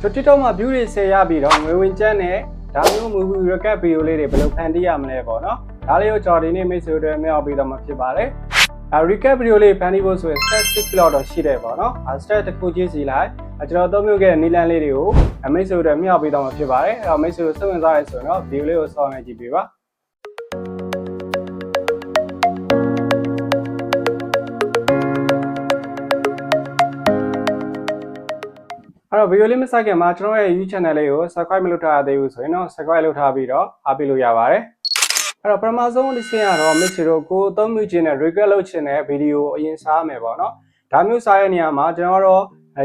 ကျွန်တော် TikTok မှာ view တွေ10ရပြီးတော့ငွေဝင်ကျန်းနဲ့ဒါမျိုး movie recap video လေးတွေဘယ်လိုဖန်တီးရမလဲပေါ့နော်ဒါလေးကိုကျွန်တော်ဒီနေ့မိတ်ဆွေတို့မြောက်ပြီးတော့မှဖြစ်ပါတယ်အဲ recap video လေးဖန်တီးဖို့ဆိုရင် step 6လောက်တော့ရှိတယ်ပေါ့နော်အဲ step တစ်ခုချင်းစီလိုက်အဲကျွန်တော်သုံးမျိုးခဲ့တဲ့နီလန်းလေးတွေကိုအမိတ်ဆွေတို့မြောက်ပြီးတော့မှဖြစ်ပါတယ်အဲတော့မိတ်ဆွေတို့စိတ်ဝင်စားရဆိုရင်တော့ video လေးကိုစောင့်နေကြည့်ပေးပါ အဲ့တော့ video လေးမစခင်မှာကျွန်တော်ရဲ့ YouTube channel လေးကို subscribe မလုပ်ထားသေးဘူးဆိုရင်တော့ subscribe လုပ်ထားပြီးတော့အားပေးလို့ရပါတယ်အဲ့တော့ပထမဆုံးဒီဆင်းကတော့ mix တို့ကိုအသုံးပြုခြင်းနဲ့ record လုပ်ခြင်းနဲ့ဗီဒီယိုအရင်စားမယ်ပေါ့နော်ဒါမျိုးစားရဲ့နေရာမှာကျွန်တော်တို့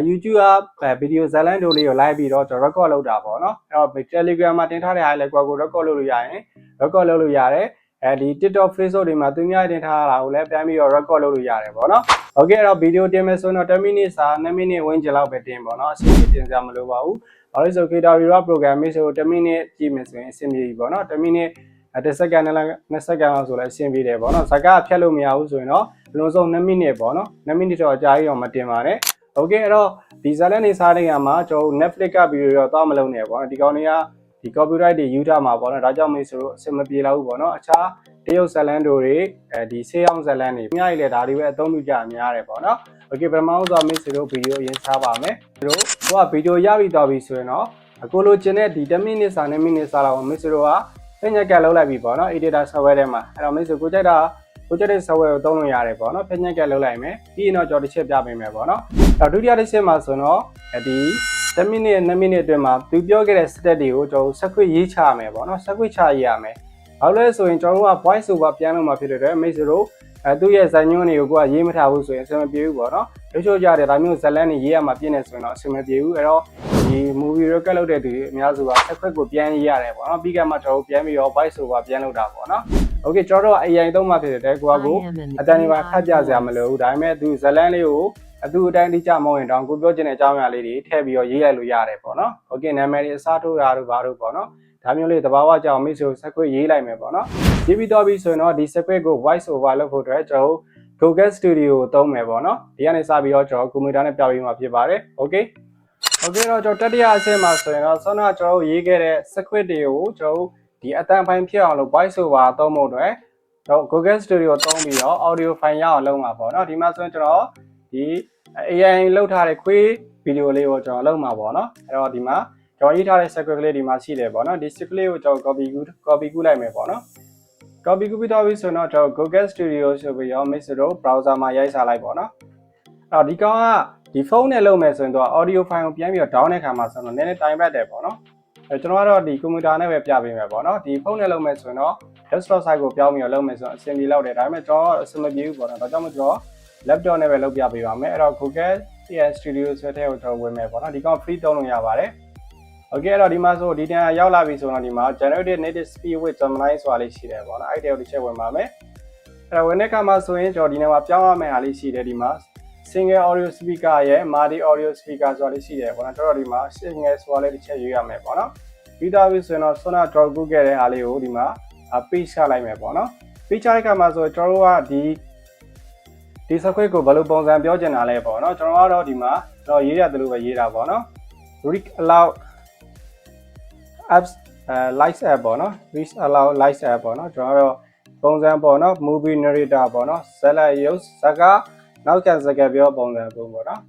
YouTube ကဗီဒီယိုဇာတ်လမ်းတို့လေးကို live ပြီးတော့ကျွန်တော် record လုပ်တာပေါ့နော်အဲ့တော့ Telegram မှာတင်ထားတဲ့အားလည်းကိုယ်ကို record လုပ်လို့ရရင် record လုပ်လို့ရတယ် အဲဒီ TikTok Facebook တွေမှာသူများတင်ထားတာကိုလည်းပြန်ပြီးတော့ record လုပ်လို့ရတယ်ပေါ့နော်။ Okay အဲ့တော့ video တင်မယ်ဆိုရင်တော့10 minute စာ2 minute ဝန်းကျင်လောက်ပဲတင်ပေါ့နော်။အစီအစဉ်တင်စရာမလိုပါဘူး။ဘာလို့လဲဆို Creator Viewer program လေးဆို10 minute ကြည့်မယ်ဆိုရင်အဆင်ပြေပြီပေါ့နော်10 minute 10 second နဲ့20 second လောက်ဆိုလည်းအဆင်ပြေတယ်ပေါ့နော်။ဇာတ်ကဖြတ်လို့မရဘူးဆိုရင်တော့အလုံးစုံ2 minute ပေါ့နော်2 minute တော့အကြာကြီးတော့မတင်ပါနဲ့။ Okay အဲ့တော့ဒီဇာတ်လမ်းနေစားတဲ့နေရာမှာကျွန်တော် Netflix ကဗီဒီယိုတော့သွားမလုပ်နဲ့ပေါ့နော်။ဒီကောင်တွေက ဒီ copyright တွေယူထားမှာပေါ့နော်။ဒါကြောင့်မေးဆိုတော့အဆင်မပြေတော့ဘူးပေါ့နော်။အခြားတရုတ်ဇာတ်လမ်းတို့တွေအဲဒီဆေးအောင်ဇာတ်လမ်းတွေအများကြီးလေဒါတွေပဲအသုံးပြုကြအများတယ်ပေါ့နော်။ Okay ပထမဆုံးမိတ်ဆွေတို့ဗီဒီယိုအရင်စားပါမယ်။တို့ဟိုကဗီဒီယိုရပြီးတော့ပြီဆိုရင်တော့အခုလိုချင်တဲ့ဒီ10မိနစ်စာနဲ့မိနစ်စာလောက်မိတ်ဆွေတို့ကပညာကလောက်လိုက်ပြီပေါ့နော် editor software ထဲမှာအဲ့တော့မိတ်ဆွေကိုကြိုက်တာကိုကြိုက်တဲ့ software ကိုသုံးလို့ရတယ်ပေါ့နော်ပညာကလောက်လိုက်မယ်ပြီးရင်တော့ကျွန်တော်တစ်ချက်ပြပေးမယ်ပေါ့နော်အဲ့တော့ဒုတိယတစ်ချက်မှာဆိုတော့ဒီ 10မိနစ်2မိနစ်အတွင်းမှာသူပြောခဲ့တဲ့ step တွေကိုကျွန်တော်ဆက်ခွေရေးချရမယ်ပေါ့နော်ဆက်ခွေချရေးရမယ်ဘာလို့လဲဆိုရင်ကျွန်တော်တို့က voice over ပြန်လို့မှဖြစ်တဲ့အတွက်မိတ်ဆွေတို့အဲသူ့ရဲ့ဇာညွှန်းတွေကိုကိုကရေးမထားဘူးဆိုရင်အဆင်မပြေဘူးပေါ့နော်ရုပ်ချုပ်ကြတယ်ဒါမျိုးဇလန်းတွေရေးရမှာပြည့်နေဆိုရင်တော့အဆင်မပြေဘူးအဲ့တော့ဒီ movie record လုပ်တဲ့သူအများစုကဆက်ခွက်ကိုပြန်ရေးရတယ်ပေါ့နော်ပြီးကမှကျွန်တော်တို့ပြန်ပြီးတော့ voice over ပြန်လုပ်တာပေါ့နော် okay ကျွန်တော်တို့က AI သုံးမှဖြစ်တဲ့ကိုကကိုအတန်ဒီပါခတ်ပြစရာမလိုဘူးဒါပေမဲ့သူဇလန်းလေးကို အတူအတိုင်းတိကျမဟုတ်ရင်တောင်ကိုပြောချင်တဲ့အကြောင်းအရာလေးတွေထည့်ပြီးတော့ရေးလိုက်လို့ရတယ်ပေါ့နော် okay နာမည်တွေအစားထိုးတာတို့ဘာတို့ပေါ့နော်ဒါမျိုးလေးတဘာဝကြောင်မိတ်ဆွေဆက်ခွေရေးလိုက်မယ်ပေါ့နော်ရေးပြီးတော့ပြီဆိုရင်တော့ဒီ secret ကို voice over လုပ်ဖို့အတွက်ကျွန်တော်တို့ Google Studio ကိုသုံးမယ်ပေါ့နော်ဒီကနေစပြီးတော့ကျွန်တော်ကွန်ပျူတာနဲ့ပြပေးမှာဖြစ်ပါတယ် okay okay တော့ကျွန်တော်တတိယအဆင့်မှာဆိုရင်တော့ဆောနာကျွန်တော်တို့ရေးခဲ့တဲ့ script တွေကိုကျွန်တော်တို့ဒီအတန်ပိုင်းဖြစ်အောင်လို့ voice over သုံးဖို့အတွက်ကျွန်တော် Google Studio သုံးပြီးတော့ audio file ရအောင်လုပ်မှာပေါ့နော်ဒီမှာဆိုရင်ကျွန်တော်ဒီ AI လောက်ထားတဲ့ခွေးဗီဒီယိုလေးကိုကျွန်တော်လုပ်မှာပေါ့နော်အဲ့တော့ဒီမှာကျွန်တော်ရေးထားတဲ့ script လေးဒီမှာရှိတယ်ပေါ့နော်ဒီ script လေးကိုကျွန်တော် copy copy ကူးလိုက်မယ်ပေါ့နော် copy ကူးပြီးတော့ပြီဆိုတော့ကျွန်တော် Google Studio ဆိုပြီးတော့ Mix တို့ browser မှာရိုက်စားလိုက်ပေါ့နော်အဲ့တော့ဒီကောင်ကဒီဖုန်းနဲ့လုပ်မယ်ဆိုရင်တော့ audio file ကိုပြန်ပြီးတော့ down တဲ့ခါမှာဆိုတော့နည်းနည်း time ပတ်တယ်ပေါ့နော်အဲကျွန်တော်ကတော့ဒီကွန်ပျူတာနဲ့ပဲပြပေးမယ်ပေါ့နော်ဒီဖုန်းနဲ့လုပ်မယ်ဆိုရင်တော့ desktop site ကိုပြောင်းပြီးတော့လုပ်မယ်ဆိုတော့အဆင်ပြေလောက်တယ်ဒါပေမဲ့ကျွန်တော်အဆင်မပြေဘူးပေါ့နော်ဒါကြောင့်မို့ကျွန်တော် laptop နဲ့ပဲလုပ်ပြပေးပါမယ်အဲ့တော့ Google Studio ဆိုတဲ့ကိုကျွန်တော်ဝင်မယ်ပေါ့နော်ဒီကောင် free သုံးလို့ရပါတယ် Okay အဲ့တော့ဒီမှာဆိုဒီတန်ရောက်လာပြီဆိုတော့ဒီမှာ generated native speed with Gemini ဆိုတာလေးရှိတယ်ပေါ့နော်အဲ့ဒီကိုတစ်ချက်ဝင်ပါမယ်အဲ့တော့ဝင်တဲ့အခါမှာဆိုရင်ကျွန်တော်ဒီနေရာမှာပြောင်းရမယ့်ဟာလေးရှိတယ်ဒီမှာ single audio speaker ရဲ့ multi audio speaker ဆိုတာလေးရှိတယ်ပေါ့နော်ကျွန်တော်ဒီမှာ single ဆိုတာလေးတစ်ချက်ရွေးရမယ်ပေါ့နော်ပြီးသားပြီဆိုရင်တော့ဆွမ်းနာ draw ကုခဲ့တဲ့ဟာလေးကိုဒီမှာ page ချလိုက်မယ်ပေါ့နော် page ချတဲ့အခါမှာဆိုကျွန်တော်တို့ကဒီ ဒီ software ကိုဘယ်လိုပုံစံပြောချင်တာလဲပေါ့နော်ကျွန်တော်ကတော့ဒီမှာတော့ရေးရတယ်လို့ပဲရေးတာပေါ့နော် read aloud apps အဲ lights app ပေါ့နော် read allow lights app ပေါ့နော်ကျွန်တော်တို့ပုံစံပေါ့နော် movie narrator ပေါ့နော်ဇက်လက်ရုပ်ဇက်ကနောက်ကျဇက်ကပြောပုံစံပုံပေါ့နော်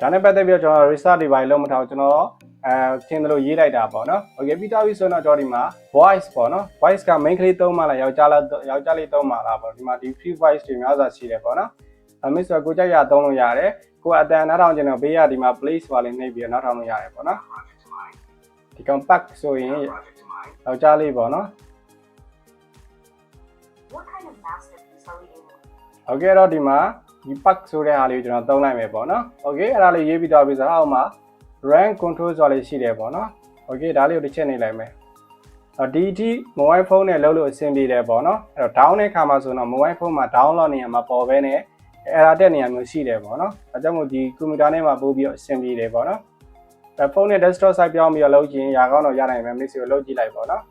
ဒါနဲ့ပတ်သက်ပြီးတော့ကျွန်တော် research တွေပါလုံးမထားဘူးကျွန်တော် အဲထင်တယ်လို့ရေးလိုက်တာပေါ့နော် okay ပြီးတော့ပြီဆိုတော့ကျွန်တော်ဒီမှာ voice ပေါ့နော် voice က main ကလေးသုံးပါလားယောက်ျားလားယောက်ျားလေးသုံးပါလားပေါ့ဒီမှာဒီ free voice တွေများစွာရှိတယ်ပေါ့နော်အမေဆိုကိုကြိုက်ရသုံးလို့ရတယ်ကိုအတန်နားထောင်ကျင်တော့ဘေးကဒီမှာ place ပါလေးနှိပ်ပြီးတော့နားထောင်လို့ရတယ်ပေါ့နော်ဒီကောင် pack ဆိုရင်ယောက်ျားလေးပေါ့နော် What kind of masterpiece are we aiming? Okay တော့ဒီမှာဒီ pack ဆိုတဲ့ဟာလေးကိုကျွန်တော်သုံးလိုက်မယ်ပေါ့နော်။ Okay အဲ့ဒါလေးရေးပြီးတော့ပြီဆိုတော့အောက်မှာ RAM control ဆိုတာလေးရှိတယ်ပေါ့နော်။ Okay ဒါလေးကိုတစ်ချက်နေလိုက်မယ်။အော်ဒီအထိ mobile phone နဲ့လုပ်လို့အဆင်ပြေတယ်ပေါ့နော်။အဲ့တော့ down တဲ့ခါမှာဆိုတော့ mobile phone မှာ download နေရမှာပေါ်ပဲနဲ့ error တက်နေရမျိုးရှိတယ်ပေါ့နော်။အဲကြောင့်မို့ဒီ computer နဲ့မှာပို့ပြီးတော့အဆင်ပြေတယ်ပေါ့နော်။အဲဖုန်းနဲ့ desktop site ပြောင်းပြီးတော့လုပ်ရင်ရာကောင်းတော့ရနိုင်မယ်မစ်စီကိုလုပ်ကြည့်လိုက်ပေါ့နော်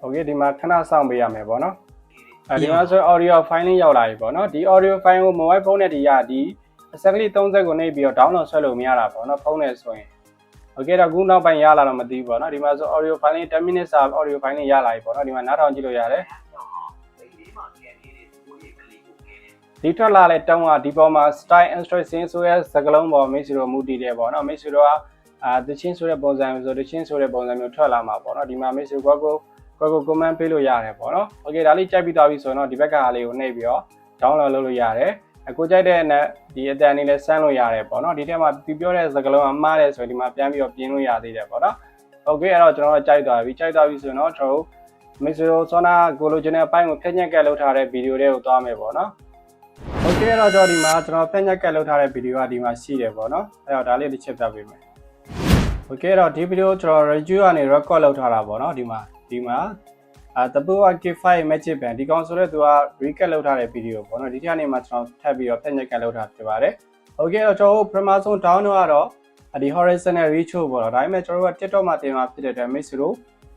။ Okay ဒီမှာခဏစောင့်ပေးရမယ်ပေါ့နော်။အဲဒီမှာဆို audio file လေးရောက်လာပြီပေါ့နော်။ဒီ audio file ကို mobile phone နဲ့ဒီရဒီ exactly 30ကိုနှိပ်ပြီးတော့ download ဆွဲလို့မရတာပေါ့နော်ဖုန်းနဲ့ဆိုရင် okay တော့ခုနောက်ပိုင်းရလာတော့မသိဘူးပေါ့နော်ဒီမှာဆို audio file လေး10 minutes စာ audio file လေးရလာပြီပေါ့နော်ဒီမှာနားထောင်ကြည့်လို့ရတယ်ဒီထွက်လာတဲ့တောင်းကဒီပေါ်မှာ style instruction ဆိုရဲစကားလုံးပေါ်မိတ်ဆွေတို့မူတည်တယ်ပေါ့နော်မိတ်ဆွေတို့ကအာတချင်းဆိုတဲ့ပုံစံမျိုးဆိုတချင်းဆိုတဲ့ပုံစံမျိုးထွက်လာမှာပေါ့နော်ဒီမှာမိတ်ဆွေကိုကိုကိုကို comment ပေးလို့ရတယ်ပေါ့နော် okay ဒါလေးကြိုက်ပြီးသွားပြီဆိုတော့ဒီဘက်ကဟာလေးကိုနှိပ်ပြီးတော့ download လုပ်လို့ရတယ် အခုကြိုက်တဲ့နဲ့ဒီအတန်လေးလည်းစမ်းလို့ရတယ်ပေါ့နော်ဒီထဲမှာပြပြောတဲ့စကားလုံးကမှားတယ်ဆိုရင်ဒီမှာပြန်ပြီးတော့ပြင်လို့ရသေးတယ်ပေါ့နော် okay အဲ့တော့ကျွန်တော်တို့ကြိုက်သွားပြီကြိုက်သွားပြီဆိုရင်တော့ကျွန်တော်တို့မိတ်ဆွေတို့စောနာကိုလိုချင်တဲ့အပိုင်းကိုဖြည့်ညက်ကက်လုပ်ထားတဲ့ဗီဒီယိုတွေကိုသွားမယ်ပေါ့နော် okay အဲ့တော့ကျွန်တော်ဒီမှာကျွန်တော်ဖြည့်ညက်ကက်လုပ်ထားတဲ့ဗီဒီယိုကဒီမှာရှိတယ်ပေါ့နော်အဲ့တော့ဒါလေးတစ်ချက်ပြပေးမယ် okay အဲ့တော့ဒီဗီဒီယိုကျွန်တော် review ကနေ record လုပ်ထားတာပေါ့နော်ဒီမှာဒီမှာ အာတပူက K5 magic band ဒီကောင်ဆိုတော့သူက recap လုပ်ထားတဲ့ဗီဒီယိုပေါ့နော်ဒီထက်နေမှာကျွန်တော်ထပ်ပြီးတော့ဖြည့်ညက်ကက်လုပ်ထားဖြစ်ပါတယ် okay အဲ့တော့ကျွန်တော်တို့ပထမဆုံး down တော့ကတော့ဒီ horizontal ratio ပေါ့နော်ဒါပေမဲ့ကျွန်တော်တို့က TikTok မှာတင်มาဖြစ်တဲ့အတွက် miss တို့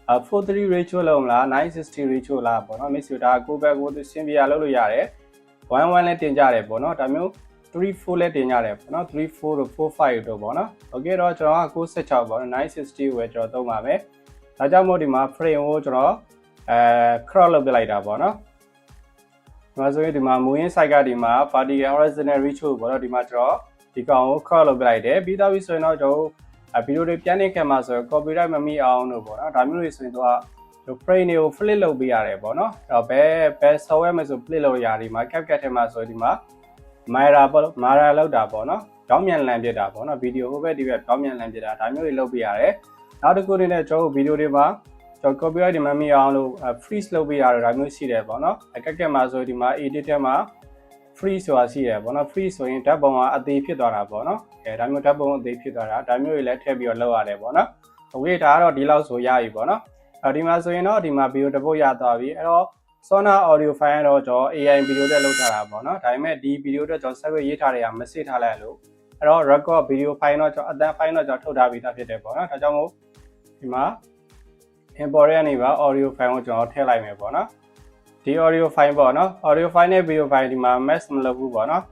43 ratio လုံးမလား960 ratio လားပေါ့နော် miss တို့ဒါကိုပဲကိုစင်ပြရလုပ်လို့ရတယ်11လည်းတင်ကြတယ်ပေါ့နော်ဒါမျိုး34လည်းတင်ကြတယ်ပေါ့နော်34တို့45တို့ပေါ့နော် okay တော့ကျွန်တော်က96ပေါ့နော်960ကိုပဲကျွန်တော်သုံးပါမယ်ဒါကြောင့်မို့ဒီမှာ frame ကိုကျွန်တော် အဲ crop လုပ်ပြလိုက်တာပေါ့နော်ဒီမှာဆိုရင်ဒီမှာမူရင်း site ကဒီမှာ party horizontal ratio ပေါ့နော်ဒီမှာကျွန်တော်ဒီကောင်ကို crop လုပ်ပြလိုက်တယ်ပြီးတော့ပြီဆိုရင်တော့ကျွန်တော်ဗီဒီယိုတွေပြန်နေခဲ့မှာဆိုရင် copyright မမိအောင်လို့ပေါ့နော်ဒါမျိုးတွေဆိုရင်တော့ဒီ frame တွေကို flip လုပ်ပေးရတယ်ပေါ့နော်အဲ့တော့ဘယ်ဘယ် software မှာဆို flip လုပ်ရတယ်ဒီမှာ CapCut ထဲမှာဆိုဒီမှာ Mara ပေါ့ Mara လောက်တာပေါ့နော်။ကြောင်းမြန်လန်ပြစ်တာပေါ့နော်ဗီဒီယိုဟိုဘက်ဒီဘက်ကြောင်းမြန်လန်ပြစ်တာဒါမျိုးတွေလုပ်ပေးရတယ်။နောက်တစ်ခုအနေနဲ့ကျွန်တော်ဗီဒီယိုတွေမှာ ကျွန်တော် copyright တွေမမိအောင်လို့ freeze လုပ်ပေးရတယ်ဒါမျိုးရှိတယ်ပေါ့နော်။အကက်ကက်မှာဆိုဒီမှာ edit ထဲမှာ freeze ဆိုတာရှိတယ်ပေါ့နော် freeze ဆိုရင်ဓာတ်ပုံကအသေးဖြစ်သွားတာပေါ့နော်။အဲဒါမျိုးဓာတ်ပုံအသေးဖြစ်သွားတာဒါမျိုးတွေလည်းထည့်ပြီးတော့လုပ်ရတယ်ပေါ့နော်။ okay ဒါကတော့ဒီလောက်ဆိုရပြီပေါ့နော်။အဲဒီမှာဆိုရင်တော့ဒီမှာဗီဒီယိုတစ်ပုတ်ရသွားပြီအဲ့တော့ Sona audio file ကတော့ကျွန်တော် AI video တက်လုပ်ထားတာပေါ့နော်ဒါပေမဲ့ဒီ video တက်ကျွန်တော် server ရေးထားတဲ့ကမစစ်ထားလိုက်လို့အဲ့တော့ record video file တော့ကျွန်တော်အတန်း file တော့ကျွန်တော်ထုတ်ထားပြီးသားဖြစ်တယ်ပေါ့နော်ဒါကြောင့်မို့ဒီမှာ import ရနေပါ audio file ကိုကျွန်တော်ထည့်လိုက်မယ်ပေါ့နော်ဒီ audio file ပေါ့နော် audio file နဲ့ video file ဒီမှာ match မလုပ်ဘူးပေါ့နော်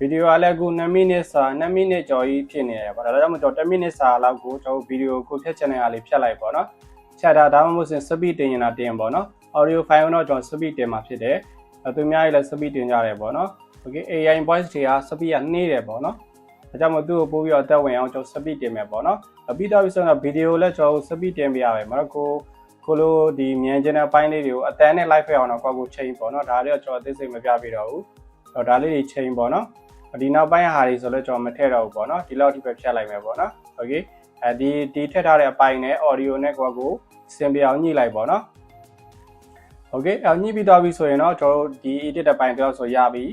video ကလည်းအခု2 minute စာ2 minute ကျော်ကြီးဖြစ်နေရပေါ့ဒါကြောင့်မို့ကျွန်တော်10 minute စာလောက်ကိုကျွန်တော် video ကိုဖြတ်ချင်တဲ့အားလေးဖြတ်လိုက်ပေါ့နော်ဖြတ်တာဒါမှမဟုတ်ရင် speed တင်ရင်တာတင်ပေါ့နော် audio file တော့ကျွန်တော် speed တင်မှာဖြစ်တယ်။အဲသူများကြီးလည်း speed တင်ကြတယ်ပေါ့နော်။ Okay AI voice တွေက speed ကနှေးတယ်ပေါ့နော်။ ဒါကြောင့်မို့သူ့ကိုပို့ပြီးတော့အသက်ဝင်အောင်ကျွန်တော် speed တင်မယ်ပေါ့နော်။ပြီးတော့ပြီးဆိုတော့ video လည်းကျွန်တော် speed တင်ပြရမယ်မနော်ကိုကိုလိုဒီမြန်ကျင်တဲ့အပိုင်းလေးတွေကိုအတန်းနဲ့ live ဖက်အောင်တော့ကိုကိုချိန်ပေါ့နော်။ဒါလေးတော့ကျွန်တော်အသိစိတ်မပြပြတော့ဘူး။တော့ဒါလေးတွေချိန်ပေါ့နော်။ဒီနောက်ပိုင်းဟာတွေဆိုလည်းကျွန်တော်မထည့်တော့ဘူးပေါ့နော်။ဒီလောက်ထိပဲဖြတ်လိုက်မယ်ပေါ့နော်။ Okay အဲဒီဒီထည့်ထားတဲ့အပိုင်းနဲ့ audio နဲ့ကိုကိုစင်ပြအောင်ညှိလိုက်ပေါ့နော်။ okay အညှိပြီးသွားပြီဆိုရင်တော့ကျွန်တော်တို့ဒီ edit တဲ့ပိုင်းတော့ဆိုရပြီ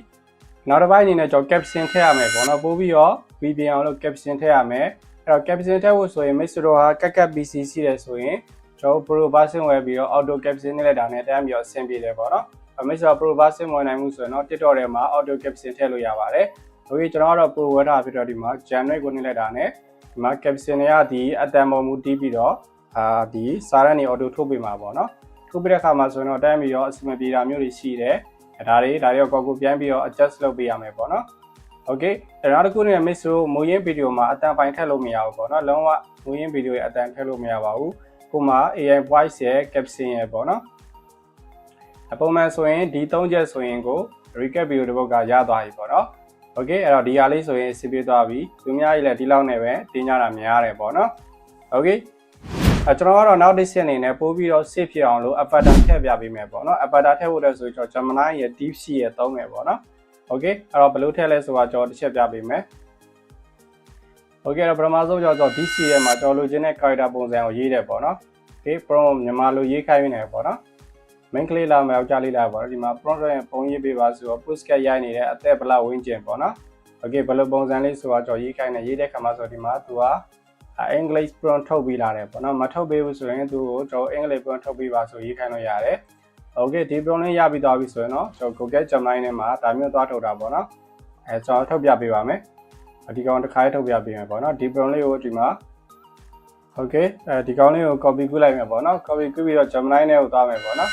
နောက်တစ်ပိုင်းအနေနဲ့ကျွန်တော် caption ထည့်ရမယ်ပေါ့နော်ပို့ပြီးတော့ VPN အောင်လို့ caption ထည့်ရမယ်အဲ့တော့ caption ထည့်ဖို့ဆိုရင် Mix တို့ဟာကက်ကက် PC ရှိတယ်ဆိုရင်ကျွန်တော် Pro version ဝယ်ပြီးတော့ auto caption နဲ့လည်းဒါနဲ့တန်းပြီးတော့အဆင်ပြေတယ်ပေါ့နော်အမေဆို Pro version ဝင်နိုင်မှုဆိုရင်တော့ TikTok ထဲမှာ auto caption ထည့်လို့ရပါတယ်။ okay ကျွန်တော်ကတော့ Pro ဝယ်ထားဖြစ်တော့ဒီမှာ January ကိုနေလိုက်တာနဲ့ဒီမှာ caption တွေကဒီအတန်ပေါ်မူတီးပြီးတော့အာဒီစာရန်နေ auto ထုတ်ပေးမှာပေါ့နော်။ထုတ်ပြတဲ့အခါမှာဆိုရင်တော့တန်းပြီးတော့အစီအမပြေတာမျိုးတွေရှိတယ်။ဒါတွေဒါတွေကိုကိုပြန်ပြီးတော့ adjust လုပ်ပေးရမယ်ပေါ့နော်။ Okay အဲ့နောက်တစ်ခုနဲ့ miss တို့မူရင်းဗီဒီယိုမှာအတန်ပိုင်းထည့်လို့မရဘူးပေါ့နော်။လုံးဝမူရင်းဗီဒီယိုရဲ့အတန်ထည့်လို့မရပါဘူး။ကိုမှ AI voice ရဲ့ caption ရဲ့ပေါ့နော်။အပုံမှန်ဆိုရင်ဒီ၃ချက်ဆိုရင်ကို recap video တစ်ပုဒ်ကရသွားပြီပေါ့နော်။ Okay အဲ့တော့ဒီဟာလေးဆိုရင်အစီပြေသွားပြီ။သူများကြီးလည်းဒီလောက်နဲ့ပဲတင်ကြတာများတယ်ပေါ့နော်။ Okay အဲကျွန်တော်ကတော့နောက်တစ်ဆင့်အနေနဲ့ပို့ပြီးတော့ save ဖြစ်အောင်လို့ avatar ထည့်ပြပေးမယ်ပေါ့နော် avatar ထည့်ဖို့တဲ့ဆိုကျွန်တော် Gemini ရဲ့ DeepSeek ရဲ့သုံးမယ်ပေါ့နော် okay အဲ့တော့ဘယ်လိုထည့်လဲဆိုတာကျွန်တော်တစ်ချက်ပြပေးမယ် okay အဲ့တော့ပထမဆုံးကျွန်တော် DeepSeek ရဲ့မှာကျွန်တော်လိုချင်တဲ့ character ပုံစံကိုရေးတယ်ပေါ့နော် okay prompt မြန်မာလိုရေးခိုင်းနေတယ်ပေါ့နော် main ကလေးလာမယ်ယောက်ျားလေးလာပေါ့နော်ဒီမှာ prompt ရဲ့ပုံရေးပေးပါဆိုတော့ post ကရိုက်နေတဲ့အသက်ဘလောက်ဝင်းကျင်ပေါ့နော် okay ဘယ်လိုပုံစံလေးဆိုတာကျွန်တော်ရေးခိုင်းနေရေးတဲ့ခါမှာဆိုဒီမှာသူကအင်္ဂလိပ် prompt ထုတ်ပေးလာတယ်ပေါ့နော်မထုတ်ပေးဘူးဆိုရင်သူ့ကိုကျွန်တော်အင်္ဂလိပ် prompt ထုတ်ပေးပါဆိုရေးခိုင်းလို့ရတယ်။ Okay ဒီ prompt လေးရပြီးသွားပြီဆိုရင်တော့ကျွန်တော် Google Gemini နဲ့မှာဒါမျိုးသွားထုတ်တာပေါ့နော်။အဲကျွန်တော်ထုတ်ပြပေးပါမယ်။ဒီကောင်တစ်ခါထုတ်ပြပေးမယ်ပေါ့နော်။ဒီ prompt လေးကိုဒီမှာ Okay အဲဒီကောင်လေးကို copy ကူးလိုက်မယ်ပေါ့နော်။ copy ကူးပြီးတော့ Gemini နဲ့ကိုသွားမယ်ပေါ့နော်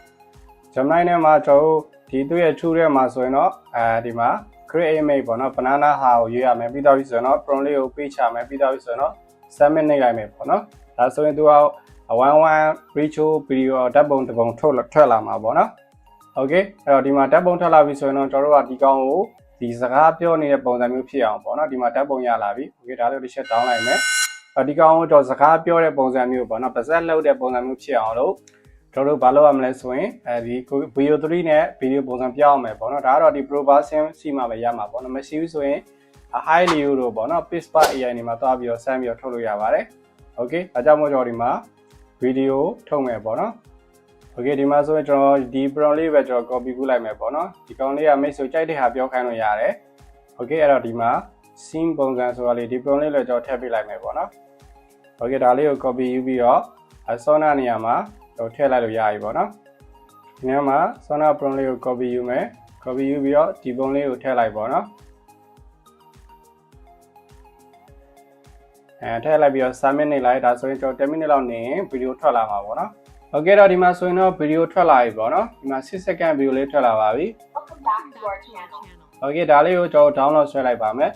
။ Gemini နဲ့မှာကျွန်တော်ဒီသူ့ရဲ့ true ထဲမှာဆိုရင်တော့အဲဒီမှာ create image ပေါ့နော် banana ဟာကိုရွေးရမယ်ပြီးတော့ပြီဆိုရင်တော့ prompt လေးကိုပေးချမယ်ပြီးတော့ပြီဆိုရင်တော့ submit နှိပ်လိုက်မယ်ပေါ့နော်ဒါဆိုရင်သူက 11 ratio video ဓာတ်ပုံတစ်ပုံထုတ်ထွက်လာမှာပေါ့နော် okay အဲ့တော့ဒီမှာဓာတ်ပုံထွက်လာပြီဆိုရင်တော့ကျွန်တော်တို့ကဒီကောင်ကိုဒီစကားပြောနေတဲ့ပုံစံမျိုးဖြစ်အောင်ပေါ့နော်ဒီမှာဓာတ်ပုံရလာပြီ okay ဒါလေးတစ်ချက် down လိုက်မယ်အဲ့ဒီကောင်တော့စကားပြောတဲ့ပုံစံမျိုးပေါ့နော်ပါဇက်လှုပ်တဲ့ပုံစံမျိုးဖြစ်အောင်လို့ကျွန်တော်တို့ဘာလုပ်ရမလဲဆိုရင်အဲဒီ video 3နဲ့ video ပုံစံပြောင်းအောင်မယ်ပေါ့နော်ဒါကတော့ဒီ proversion စီမှာပဲရမှာပေါ့နော်မရှိဘူးဆိုရင် high leo တို့ပေါ့နော် paste bar AI နေမှာတွားပြီးတော့ဆမ်းပြီးတော့ထုတ်လို့ရပါတယ် okay ဒါကြောင့်မို့ကျွန်တော်ဒီမှာ video ထုတ်မယ်ပေါ့နော် okay ဒီမှာဆိုရင်ကျွန်တော်ဒီ prompt လေးပဲကျွန်တော် copy ကူးလိုက်မယ်ပေါ့နော်ဒီကောင်လေးကမိတ်ဆွေကြိုက်တဲ့ဟာပြောခိုင်းလို့ရတယ် okay အဲ့တော့ဒီမှာ scene ပုံစံဆိုတာလေးဒီ prompt လေးလည်းကျွန်တော်ထည့်ပေးလိုက်မယ်ပေါ့နော် okay ဒါလေးကို copy ယူပြီးတော့အစောနာနေရာမှာကျွန်တော်ထည့်လိုက်လို့ရပြီပေါ့နော်ဒီနေရာမှာစောနာ prompt လေးကို copy ယူမယ် copy ယူပြီးတော့ဒီပုံလေးကိုထည့်လိုက်ပေါ့နော် အဲထည့်လိုက်ပြီးတော့7 minute လိုက်ဒါဆိုရင်ကျွန်တော်10 minute လောက်နေရင်ဗီဒီယိုထွက်လာမှာပေါ့နော်โอเคတော့ဒီမှာဆိုရင်တော့ဗီဒီယိုထွက်လာပြီပေါ့နော်ဒီမှာ6 second ဗီဒီယိုလေးထွက်လာပါပြီ Welcome back to our channel. โอเคဒါလေးကိုကျွန်တော် download ဆွဲလိုက်ပါမယ်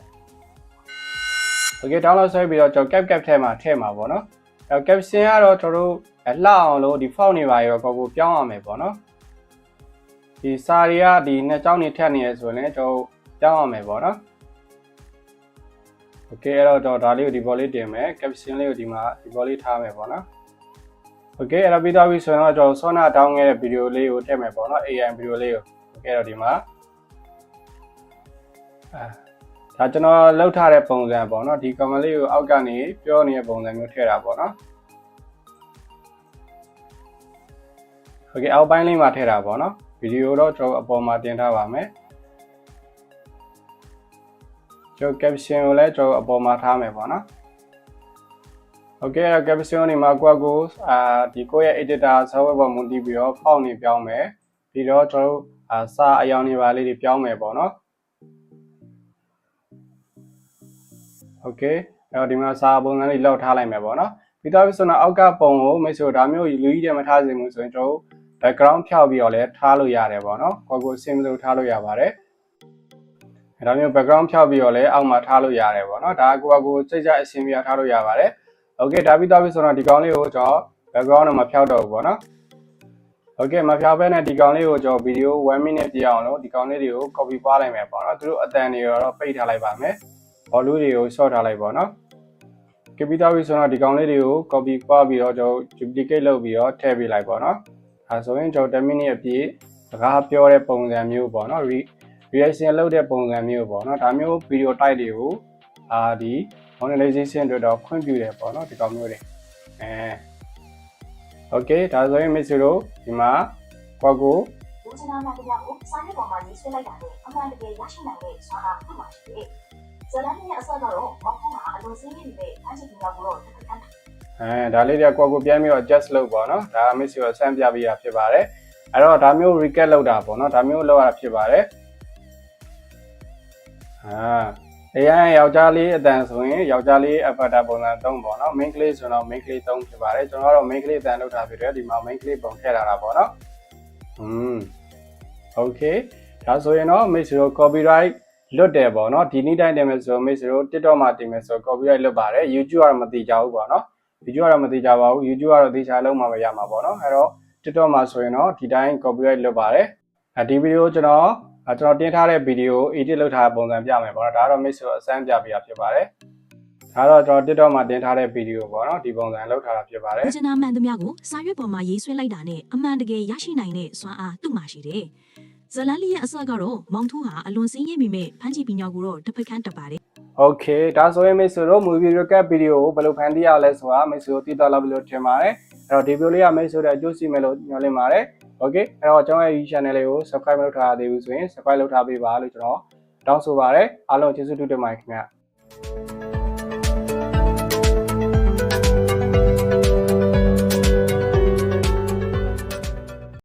โอเค download ဆွဲပြီးတော့ကျွန်တော် cap cap ထဲမှာထည့်မှာပေါ့နော်အဲ caption ကတော့ကျွန်တော်တို့အလှအောင်လို့ဒီ font တွေပါရောကိုကိုပြောင်းရမယ်ပေါ့နော်ဒီစာတွေကဒီနှစ်ကြောင်းနေထက်နေရဆိုရင်လည်းကျွန်တော်ပြောင်းရမယ်ပေါ့နော် โอเคအဲ့တော့ကျွန်တော်ဒါလေးကိုဒီဘောလေးတင်မယ် caption လေးကိုဒီမှာဒီဘောလေးထားမယ်ပေါ့နော်โอเคအဲ့တော့ပြီးတော့ပြီဆိုရင်တော့ကျွန်တော် Sona down ခဲ့တဲ့ဗီဒီယိုလေးကိုထည့်မယ်ပေါ့နော် AI ဗီဒီယိုလေးကိုโอเคအဲ့တော့ဒီမှာ အဲဒါကျွန်တော်လောက်ထားတဲ့ပုံစံပေါ့နော်ဒီ comment လေးကိုအောက်ကနေပြောနေတဲ့ပုံစံမျိုးထည့်တာပေါ့နော်โอเคအောက်ပိုင်းလေးမှာထည့်တာပေါ့နော်ဗီဒီယိုတော့ကျွန်တော်အပေါ်မှာတင်ထားပါမယ် ကျွန်တော် caption ကိုလည်းကျွန်တော်အပေါ်မှာထားမယ်ပေါ့နော်โอเคအဲ့ caption နေမှာကိုယ့်ကိုအာဒီကိုယ့်ရဲ့ editor software ပေါ်မူတည်ပြီးတော့ဖောက်နေပြောင်းမယ်ပြီးတော့ကျွန်တော်အာစာအယောင်တွေပါလေးတွေပြောင်းမယ်ပေါ့နော် โอเคအဲ့တော့ဒီမှာစာပုံစံလေးလောက်ထားလိုက်မယ်ပေါ့နော်ပြီးတော့ဆိုတော့အောက်ကပုံကိုမိတ်ဆွေဒါမျိုးလူကြီးတွေမထားစေဘူးဆိုရင်ကျွန်တော် background ဖြောက်ပြီးတော့လည်းထားလို့ရတယ်ပေါ့နော်ကိုကိုစင်မလို့ထားလို့ရပါတယ်အဲ့ ဒါမျိုး background ဖြောက်ပြီးတော့လည်းအောက်မှာထားလို့ရတယ်ပေါ့နော်ဒါကကိုကကိုစိတ်ကြအဆင်ပြေထားလို့ရပါတယ် okay ဒါပြီးတော့ပြီဆိုတော့ဒီကောင်လေးကိုကျွန်တော် background တော့မဖြောက်တော့ဘူးပေါ့နော် okay မဖြောက်ဘဲနဲ့ဒီကောင်လေးကိုကျွန်တော် video 1 minute ပြအောင်လို့ဒီကောင်လေးတွေကို copy ပွားလိုက်မယ်ပေါ့နော်သူတို့အတန်တွေတော့ပိတ်ထားလိုက်ပါမယ် volume တွေကို short ထားလိုက်ပေါ့နော်ကပီတာဝီဆိုတော့ဒီကောင်လေးတွေကို copy ပွားပြီးတော့ကျွန်တော် duplicate လုပ်ပြီးတော့ထည့်ပေးလိုက်ပေါ့နော်ဒါဆိုရင်ကျွန်တော်10 minute အပြည့်စကားပြောတဲ့ပုံစံမျိုးပေါ့နော် reaction လုပ်တဲ့ပုံစံမျိုးပေါ့နော်ဒါမျိုး video type တွေကိုအာဒီ monetization အတွက်တော့ခွင့်ပြုတယ်ပေါ့နော်ဒီကောင်မျိုးတွေအဲ okay ဒါဆိုရင် miss တို့ဒီမှာကိုကိုလူချင်တာမှန်တရားကိုစာရွက်ပေါ်မှာရေးဆွဲလိုက်တာနဲ့အမှန်တကယ်ရရှိနိုင်တဲ့စွမ်းအားဖြစ်မှာရှိတယ်။ဇလန်ရဲ့အစကတော့မောက်ဖုန်းကအလိုစင်းရနေတဲ့ဖန်ချီပညာကိုတော့တစ်ခါတည်းအဲဒါလေးတွေကကိုကိုပြန်ပြီးတော့ adjust လုပ်ပါတော့ဒါ miss ရောဆန်းပြပေးရဖြစ်ပါတယ်အဲ့တော့ဒါမျိုး recap လုပ်တာပေါ့နော်ဒါမျိုးလုပ်ရတာဖြစ်ပါတယ် အာအရင်ယောက်ျားလေးအတန်ဆိုရင်ယောက်ျားလေး avatar ပုံစံ3ပေါ့နော် main ကလေးဆိုတော့ main ကလေး3ဖြစ်ပါတယ်ကျွန်တော်ကတော့ main ကလေးအတန်လုပ်တာဖြစ်တယ်ဒီမှာ main ကလေးပုံထည့်ထားတာပေါ့နော်อืม okay ဒါဆိုရင်တော့ miss ရော copyright လွတ်တယ်ပေါ့နော်ဒီနေ့တိုင်းတင်မယ်ဆို miss ရော TikTok မှာတင်မယ်ဆို copyright လွတ်ပါတယ် YouTube ကတော့မသိကြဘူးပေါ့နော် video ကတော့မသိကြပါဘူး YouTube ကတော့သိချာလုံးမှာပဲရမှာပေါ့နော်အဲ့တော့ TikTok မှာဆိုရင်တော့ဒီတိုင်း copyright လွတ်ပါတယ်အဲဒီဗီဒီယိုကျွန်တော် အဲကျွန်တော်တင်ထားတဲ့ဗီဒီယို edit လုပ်ထားတဲ့ပုံစံပြမယ်ပေါ့နော်ဒါကတော့ miss ဆိုအစမ်းပြပေးတာဖြစ်ပါတယ်ဒါတော့ကျွန်တော် TikTok မှာတင်ထားတဲ့ဗီဒီယိုပေါ့နော်ဒီပုံစံလုပ်ထားတာဖြစ်ပါတယ်လူချင်တာမှန်သမျှကိုစာရွက်ပေါ်မှာရေးဆွဲလိုက်တာနဲ့အမှန်တကယ်ရရှိနိုင်တဲ့စွမ်းအားသူ့မှာရှိတယ်။ဇလန်လီရဲ့အစကတော့မောင်ထူးဟာအလွန်စင်းရမိမဲ့ဖန်ချီပညာကိုတော့တစ်ဖက်ခန်းတက်ပါတယ် Okay ဒါဆိုရင်မိတ်ဆွေတို့ movie recap video ကိုဘယ်လိုဖန်တီးရလဲဆိုတာမိတ်ဆွေတို့သိတော့လောက်ပြီလို့ထင်ပါတယ်အဲ့တော့ဒီ video လေးကမိတ်ဆွေတို့အကျိုးရှိမယ်လို့ညွှန်လင့်ပါတယ် Okay အဲ့တော့ကျွန်တော်ရဲ့ YouTube channel လေးကို subscribe မလုပ်ထားသေးဘူးဆိုရင် subscribe လုပ်ထားပေးပါလို့ကျွန်တော်တောင်းဆိုပါတယ်အားလုံးကျေးဇူးတင်ပါတယ်ခင်ဗျ